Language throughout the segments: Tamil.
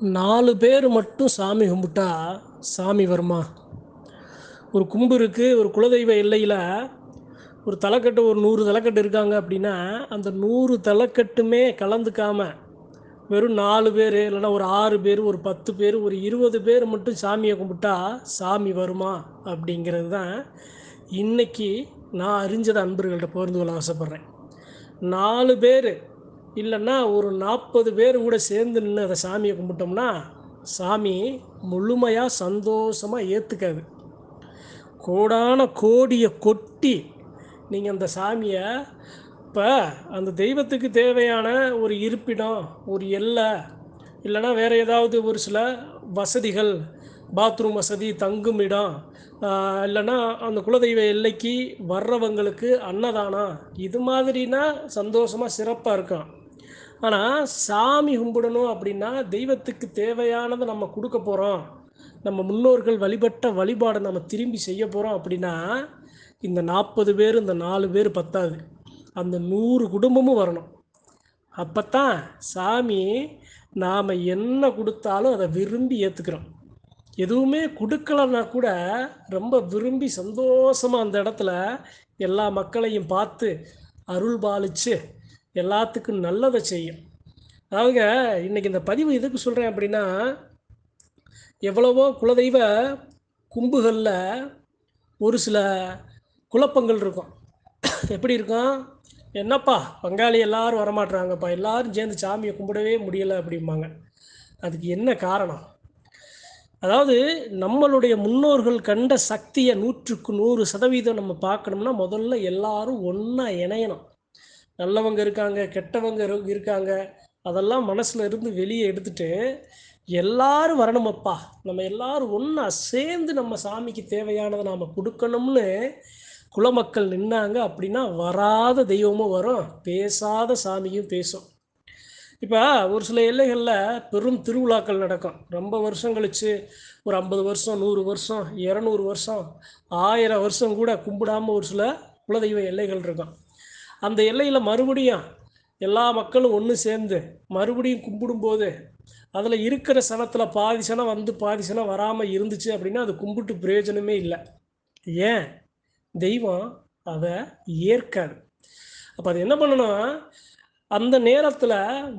நாலு பேர் மட்டும் சாமி கும்பிட்டா சாமி வருமா? ஒரு கும்பு இருக்குது ஒரு குலதெய்வ எல்லையில் ஒரு தலைக்கட்டு ஒரு நூறு தலைக்கட்டு இருக்காங்க அப்படின்னா அந்த நூறு தலைக்கட்டுமே கலந்துக்காமல் வெறும் நாலு பேர் இல்லைன்னா ஒரு ஆறு பேர் ஒரு பத்து பேர் ஒரு இருபது பேர் மட்டும் சாமியை கும்பிட்டா சாமி வருமா அப்படிங்கிறது தான் இன்றைக்கி நான் அறிஞ்சதை அன்பர்கள்ட்ட பகிர்ந்து கொள்ள ஆசைப்பட்றேன். நாலு பேர் இல்லைன்னா ஒரு நாற்பது பேர் கூட சேர்ந்து நின்று அதை சாமியை கும்பிட்டோம்னா சாமி முழுமையாக சந்தோஷமாக ஏற்றுக்காது கோடான கோடியை கொட்டி நீங்கள் அந்த சாமியை இப்போ அந்த தெய்வத்துக்கு தேவையான ஒரு இருப்பிடம் ஒரு எல்லை இல்லைன்னா வேறு ஏதாவது ஒரு சில வசதிகள் பாத்ரூம் வசதி தங்கும் இடம் இல்லைன்னா அந்த குலதெய்வ எல்லைக்கு வர்றவங்களுக்கு அன்னதானம் இது மாதிரினா சந்தோஷமாக சிறப்பாக இருக்கும் ஆனால் சாமி கும்பிடணும் அப்படின்னா தெய்வத்துக்கு தேவையானதை நம்ம கொடுக்க போகிறோம் நம்ம முன்னோர்கள் வழிபட்ட வழிபாடை நம்ம திரும்பி செய்ய போகிறோம் அப்படின்னா இந்த நாற்பது பேர் இந்த நாலு பேர் பத்தாது. அந்த நூறு குடும்பமும் வரணும். அப்போ தான் சாமி நாம் என்ன கொடுத்தாலும் அதை விரும்பி ஏற்றுக்கிறோம் எதுவுமே கொடுக்கலன்னா கூட ரொம்ப விரும்பி சந்தோஷமாக அந்த இடத்துல எல்லா மக்களையும் பார்த்து அருள் பாலிச்சு எல்லாத்துக்கும் நல்லதை செய்யும். அதாவதுங்க இன்றைக்கி இந்த பதிவு எதுக்கு சொல்கிறேன் அப்படின்னா எவ்வளவோ குலதெய்வ கும்புகளில் ஒரு சில குழப்பங்கள் இருக்கும். எப்படி இருக்கும்? என்னப்பா பங்காளி எல்லாரும் வரமாட்டுறாங்கப்பா எல்லாரும் சேர்ந்து சாமியை கும்பிடவே முடியலை அப்படிம்பாங்க. அதுக்கு என்ன காரணம்? அதாவது நம்மளுடைய முன்னோர்கள் கண்ட சக்தியை நூற்றுக்கு நூறு சதவீதம் நம்ம பார்க்கணும்னா முதல்ல எல்லாரும் ஒன்றா இணையணும். நல்லவங்க இருக்காங்க கெட்டவங்க இருக்காங்க. அதெல்லாம் மனசில் இருந்து வெளியே எடுத்துட்டு எல்லாரும் வரணுமப்பா நம்ம எல்லாரும் ஒன்றா சேர்ந்து நம்ம சாமிக்கு தேவையானதை நாம் கொடுக்கணும்னு குலமக்கள் நின்னாங்க அப்படின்னா வராத தெய்வமும் வரும் பேசாத சாமியும் பேசும். இப்போ ஒரு சில எல்லைகளில் பெரும் திருவிழாக்கள் நடக்கும். ரொம்ப வருஷம் கழிச்சு ஒரு ஐம்பது வருஷம் நூறு வருஷம் இரநூறு வருஷம் ஆயிரம் வருஷம் கூட கும்பிடாமல் ஒரு சில குலதெய்வ எல்லைகள் இருக்கும். அந்த எல்லையில் மறுபடியும் எல்லா மக்களும் ஒன்று சேர்ந்து மறுபடியும் கும்பிடும்போது அதில் இருக்கிற சனத்தில் பாதி சனம் வந்து பாதி சனம் வராமல் இருந்துச்சு அப்படின்னா அது கும்பிட்டு பிரயோஜனமே இல்லை. ஏன்? தெய்வம் அதை ஏற்காது. அப்போ அது என்ன பண்ணணும்? அந்த நேரத்தில்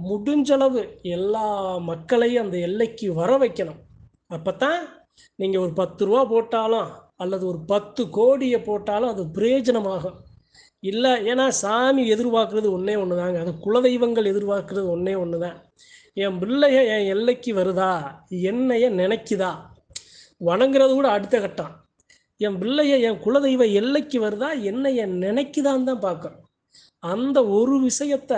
முடிஞ்சளவு எல்லா மக்களையும் அந்த எல்லைக்கு வர வைக்கணும். அப்போ தான் நீங்கள் ஒரு பத்து ரூபா போட்டாலும் அல்லது ஒரு பத்து கோடியை போட்டாலும் அது பிரயோஜனமாகும். இல்லை ஏன்னா சாமி எதிர்பார்க்குறது ஒன்றே ஒன்று தாங்க அது குலதெய்வங்கள் எதிர்பார்க்குறது ஒன்றே ஒன்று தான் என் பிள்ளைய என் எல்லைக்கு வருதா? என்னைய நினைக்குதா? வணங்குறது கூட அடுத்த கட்டம். என் பிள்ளைய என் குலதெய்வ எல்லைக்கு வருதா? என்னைய நினைக்குதான்னு தான் பார்க்குறோம் அந்த ஒரு விஷயத்த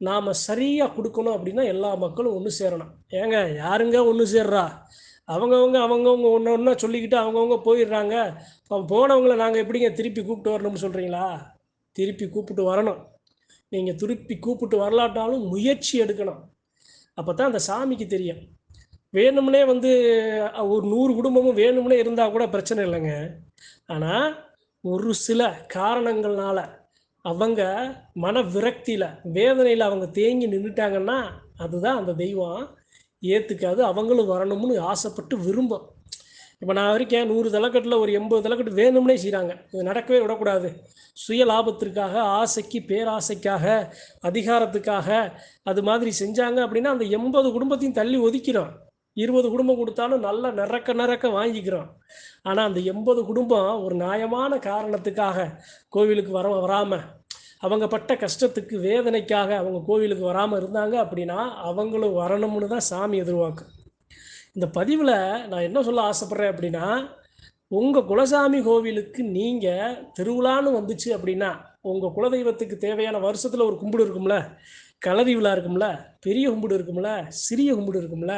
நாம் சரியாக கொடுக்கணும் அப்படின்னா எல்லா மக்களும் ஒன்று சேரணும். ஏங்க யாருங்க ஒன்று சேர்றா? அவங்கவுங்க அவங்கவுங்க ஒன்று ஒன்றா சொல்லிக்கிட்டு அவங்கவுங்க போயிடுறாங்க. போனவங்களை நாங்கள் எப்படிங்க திருப்பி கூப்பிட்டு வரணும்னு சொல்கிறீங்களா திருப்பி கூப்பிட்டு வரணும். நீங்கள் திருப்பி கூப்பிட்டு வரலாட்டாலும் முயற்சி எடுக்கணும். அப்போ தான் அந்த சாமிக்கு தெரியும். வேணும்னே வந்து ஒரு நூறு குடும்பமும் வேணும்னே இருந்தால் கூட பிரச்சனை இல்லைங்க. ஆனால் ஒரு சில காரணங்கள்னால அவங்க மன விரக்தியில் வேதனையில் அவங்க தேங்கி நின்றுட்டாங்கன்னா அதுதான் அந்த தெய்வம். ஏற்றுக்காது அவங்களும் வரணும்னு ஆசைப்பட்டு விரும்பும். இப்போ நான் வரைக்கும் நூறு தலைக்கட்டில் ஒரு எண்பது தலைக்கட்டு வேணும்னே செய்கிறாங்க இது நடக்கவே விடக்கூடாது. சுய லாபத்திற்காக ஆசைக்கு பேராசைக்காக அதிகாரத்துக்காக அது மாதிரி செஞ்சாங்க அப்படின்னா அந்த எண்பது குடும்பத்தையும் தள்ளி ஒதுக்கிறோம். இருபது குடும்பம் கொடுத்தாலும் நல்லா நிறக்க நிறக்க வாங்கிக்கிறோம். ஆனால் அந்த எண்பது குடும்பம் ஒரு நியாயமான காரணத்துக்காக கோவிலுக்கு வர வராமல் அவங்க பட்ட கஷ்டத்துக்கு வேதனைக்காக அவங்க கோவிலுக்கு வராமல் இருந்தாங்க அப்படின்னா அவங்களும் வரணும்னு தான் சாமி எதிர்பார்க்கும். இந்த பதிவில் நான் என்ன சொல்ல ஆசைப்பட்றேன் அப்படின்னா உங்கள் குலசாமி கோவிலுக்கு நீங்கள் திருவிழான்னு வந்துச்சு அப்படின்னா உங்கள் குலதெய்வத்துக்கு தேவையான வருஷத்தில் ஒரு கும்பிடு இருக்கும்ல கலரி விழா இருக்கும்ல பெரிய கும்பிடு இருக்கும்ல சிறிய கும்பிடு இருக்கும்ல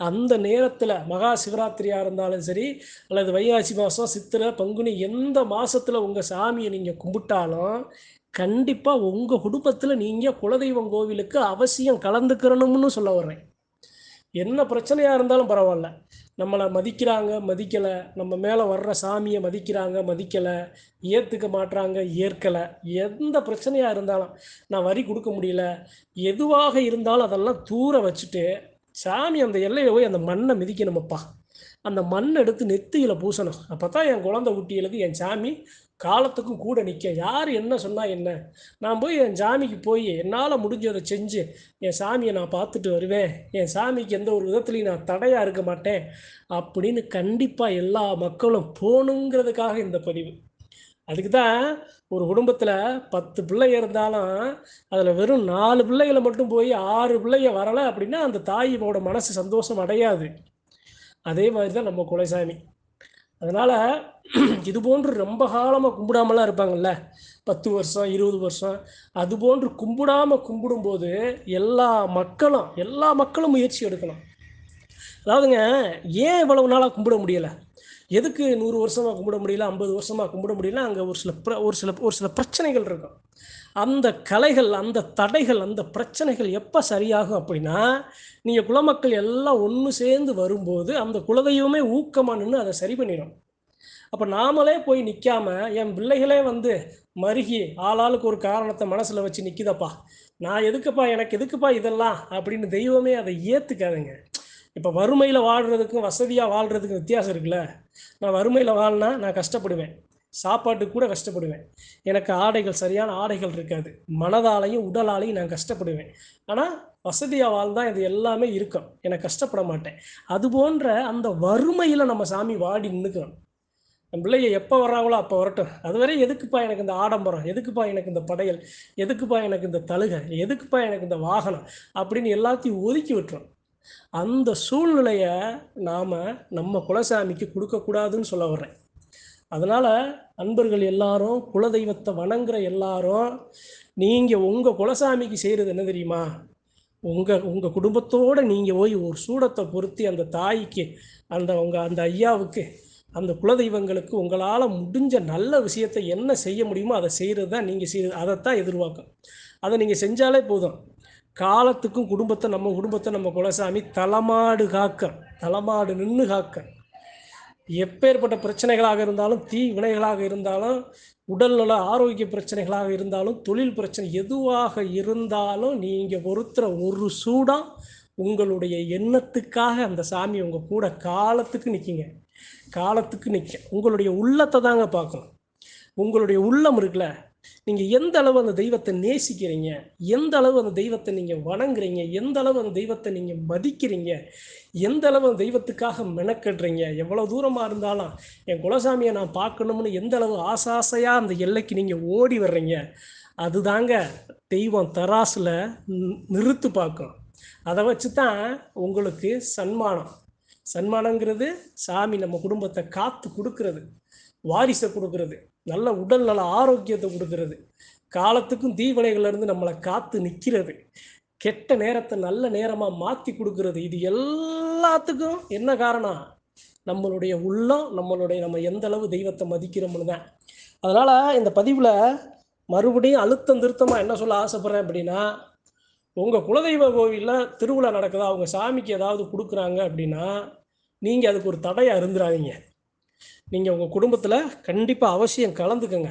அந்த நேரத்தில் மகா சிவராத்திரியாக இருந்தாலும் சரி அல்லது வைகாசி மாதம் சித்திரை பங்குனி எந்த மாதத்தில் உங்கள் சாமியை நீங்கள் கும்பிட்டாலும் கண்டிப்பாக உங்கள் குடும்பத்தில் நீங்கள் குலதெய்வம் கோவிலுக்கு அவசியம் கலந்துக்கிறணும்னு சொல்ல வர்றேன். என்ன பிரச்சனையாக இருந்தாலும் பரவாயில்ல. நம்மளை மதிக்கிறாங்க மதிக்கலை. நம்ம மேலே வர்ற சாமியை மதிக்கிறாங்க மதிக்கலை. ஏற்றுக்க மாட்றாங்க ஏற்கலை. எந்த பிரச்சனையாக இருந்தாலும் நான் வரி கொடுக்க முடியல. எதுவாக இருந்தாலும் அதெல்லாம் தூர வச்சுட்டு சாமி அந்த எல்லையில் போய் அந்த மண்ணை மிதிக்கணுமப்பா. அந்த மண்ணை எடுத்து நெத்தியில் பூசணும். அப்போ தான் என் குழந்தை குட்டிகளுக்கு என் சாமி காலத்துக்கும் கூட நிற்க யார் என்ன சொன்னால் என்ன? நான் போய் என் சாமிக்கு போய் என்னால் முடிஞ்சதை செஞ்சு என் சாமியை நான் பார்த்துட்டு வருவேன். என் சாமிக்கு எந்த ஒரு விதத்துலையும் நான் தடையாக இருக்க மாட்டேன். அப்படின்னு கண்டிப்பாக எல்லா மக்களும் போகணுங்கிறதுக்காக இந்த பதிவு. அதுக்கு தான் ஒரு குடும்பத்தில் பத்து பிள்ளைங்க இருந்தாலும் அதில் வெறும் நாலு பிள்ளைகளை மட்டும் போய் ஆறு பிள்ளைங்க வரலை அப்படின்னா அந்த தாயோட மனசு சந்தோஷம் அடையாது. அதே மாதிரி தான் நம்ம குலைசாமி. அதனால் இது போன்று ரொம்ப காலமாக கும்பிடாமலாம் இருப்பாங்கல்ல. பத்து வருஷம் இருபது வருஷம் அது போன்று கும்பிடாமல் கும்பிடும்போது எல்லா மக்களும் எல்லா மக்களும் முயற்சி எடுக்கணும். அதாவதுங்க ஏன் இவ்வளவு நாளாக கும்பிட முடியலை? எதுக்கு நூறு வருஷமாக கும்பிட முடியல ஐம்பது வருஷமாக கும்பிட முடியல? அங்கே ஒரு சில பிர ஒரு சில ஒரு சில பிரச்சனைகள் இருக்கும். அந்த கலைகள் அந்த தடைகள் அந்த பிரச்சனைகள் எப்போ சரியாகும் அப்படின்னா நீங்கள் குலமக்கள் எல்லாம் ஒன்று சேர்ந்து வரும்போது அந்த குலதெய்வமே ஊக்கமாக நின்று அதை சரி பண்ணிடும். அப்போ நாமளே போய் நிற்காம என் பிள்ளைகளே வந்து மருகி ஆளாளுக்கு ஒரு காரணத்தை மனசில் வச்சு நிற்கிதப்பா நான் எதுக்குப்பா எனக்கு எதுக்குப்பா இதெல்லாம்? அப்படின்னு தெய்வமே அதை ஏற்றுக்காதுங்க இப்போ வறுமையில் வாழ்கிறதுக்கும் வசதியாக வாழ்கிறதுக்கும் வித்தியாசம் இருக்குல்ல? நான் வறுமையில் வாழ்னா நான் கஷ்டப்படுவேன். சாப்பாட்டுக்கு கூட கஷ்டப்படுவேன். எனக்கு ஆடைகள் சரியான ஆடைகள் இருக்காது. மனதாலையும் உடலாலையும் நான் கஷ்டப்படுவேன். ஆனால் வசதியாக வாழ்ந்தால் இது எல்லாமே இருக்கும். எனக்கு கஷ்டப்பட மாட்டேன். அது போன்ற அந்த வறுமையில் நம்ம சாமி வாடி நின்றுக்கணும் என் பிள்ளைய எப்போ வர்றாங்களோ அப்போ வரட்டும். அதுவரை எதுக்குப்பா எனக்கு இந்த ஆடம்பரம்? எதுக்குப்பா எனக்கு இந்த படையல்? எதுக்குப்பா எனக்கு இந்த தழுகை? எதுக்குப்பா எனக்கு இந்த வாகனம்? அப்படின்னு எல்லாத்தையும் ஒதுக்கி விட்டுரும். அந்த சூழ்நிலையை நாம் நம்ம குலசாமிக்கு கொடுக்கக்கூடாதுன்னு சொல்ல வர்றேன். அதனால் அன்பர்கள் எல்லாரும் குலதெய்வத்தை வணங்குற எல்லாரும் நீங்கள் உங்கள் குலசாமிக்கு செய்கிறது என்ன தெரியுமா? உங்கள் உங்கள் குடும்பத்தோடு நீங்கள் போய் ஒரு சூடத்தை பொருத்தி அந்த தாய்க்கு அந்த உங்கள் அந்த ஐயாவுக்கு அந்த குலதெய்வங்களுக்கு உங்களால் முடிஞ்ச நல்ல விஷயத்தை என்ன செய்ய முடியுமோ அதை செய்கிறது தான் நீங்கள் செய்கிறது அதைத்தான் எதிர்பார்க்கும். அதை நீங்கள் செஞ்சாலே போதும். காலத்துக்கும் குடும்பத்தை நம்ம குடும்பத்தை நம்ம குலசாமி தலைமாடு காக்க தலைமாடு நின்று காக்க. எப்பேற்பட்ட பிரச்சனைகளாக இருந்தாலும் தீ வினைகளாக இருந்தாலும் உடல்நல ஆரோக்கிய பிரச்சனைகளாக இருந்தாலும் தொழில் பிரச்சனை எதுவாக இருந்தாலும் நீங்கள் பொறுத்துற ஒரு சூடாக உங்களுடைய எண்ணத்துக்காக அந்த சாமி உங்கள் கூட காலத்துக்கு நிற்கிங்க காலத்துக்கு நிற்க உங்களுடைய உள்ளத்தை தாங்க பார்க்கணும். உங்களுடைய உள்ளம் இருக்குல்ல நீங்கள் எந்த அளவு அந்த தெய்வத்தை நேசிக்கிறீங்க? எந்த அளவு அந்த தெய்வத்தை நீங்கள் வணங்குறீங்க? எந்த அளவு அந்த தெய்வத்தை நீங்கள் மதிக்கிறீங்க? எந்த அளவு அந்த தெய்வத்துக்காக மெனக்கடுறீங்க? எவ்வளோ தூரமாக இருந்தாலும் என் குலசாமியை நான் பார்க்கணும்னு எந்த அளவு ஆசாசையா அந்த எல்லைக்கு நீங்கள் ஓடி வர்றீங்க? அதுதாங்க தெய்வம் தராசில் நிறுத்து பார்க்கும். அதை வச்சு தான் உங்களுக்கு சன்மானம். சன்மானங்கிறது சாமி நம்ம குடும்பத்தை காத்து கொடுக்கறது. வாரிசை கொடுக்கறது. நல்ல உடல் நல ஆரோக்கியத்தை கொடுக்கறது. காலத்துக்கும் தீவினைகள்லேருந்து நம்மளை காத்து நிற்கிறது கெட்ட நேரத்தை நல்ல நேரமாக மாற்றி கொடுக்கறது. இது எல்லாத்துக்கும் என்ன காரணம்? நம்மளுடைய உள்ளம் நம்மளுடைய நம்ம எந்த அளவு தெய்வத்தை மதிக்கிறோம்னு தான். அதனால் இந்த பதிவில் மறுபடியும் அழுத்தம் திருத்தமாக என்ன சொல்ல ஆசைப்பட்றேன் அப்படின்னா உங்கள் குலதெய்வ கோவிலில் திருவிழா நடக்குதா? அவங்க சாமிக்கு ஏதாவது கொடுக்குறாங்க அப்படின்னா நீங்கள் அதுக்கு ஒரு தடையாக இருந்துடாதீங்க நீங்கள் உங்கள் குடும்பத்தில் கண்டிப்பாக அவசியம் கலந்துக்கங்க.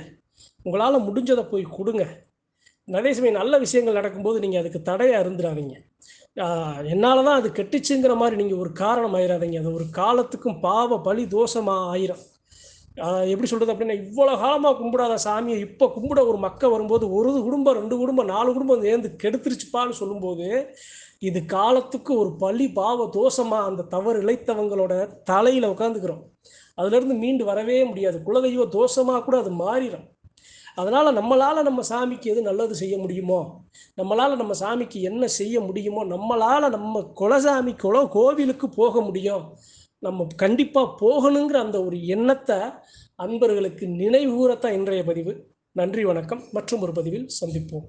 உங்களால் முடிஞ்சதை போய் கொடுங்க. அதே சமயம் நல்ல விஷயங்கள் நடக்கும்போது நீங்கள் அதுக்கு தடையாக இருந்துடாதீங்க என்னால் தான் அது கெட்டுச்சுங்கிற மாதிரி நீங்கள் ஒரு காரணம் ஆயிடாதீங்க அது ஒரு காலத்துக்கும் பாவ பலி தோஷமாக ஆயிரும். எப்படி சொல்கிறது அப்படின்னா இவ்வளோ காலமாக கும்பிடாத சாமியை இப்போ கும்பிட ஒரு மக்கள் வரும்போது ஒரு குடும்பம் ரெண்டு குடும்பம் நாலு குடும்பம் சேர்ந்து கெடுத்துருச்சுப்பான்னு சொல்லும்போது இது காலத்துக்கு ஒரு பழி பாவ தோஷமாக அந்த தவறு இழைத்தவங்களோட தலையில் உட்காந்துக்கிறோம். அதுலேருந்து மீண்டு வரவே முடியாது. குலதெய்வ தோஷமாக கூட அது மாறிடும் அதனால் நம்மளால் நம்ம சாமிக்கு எது நல்லது செய்ய முடியுமோ நம்மளால் நம்ம சாமிக்கு என்ன செய்ய முடியுமோ நம்மளால் நம்ம குலசாமி குல கோவிலுக்கு போக முடியும். நம்ம கண்டிப்பாக போகணுங்கிற அந்த ஒரு எண்ணத்தை அன்பர்களுக்கு நினைவுகூரத்தான் இன்றைய பதிவு. நன்றி வணக்கம். மற்றும் ஒரு பதிவில் சந்திப்போம்.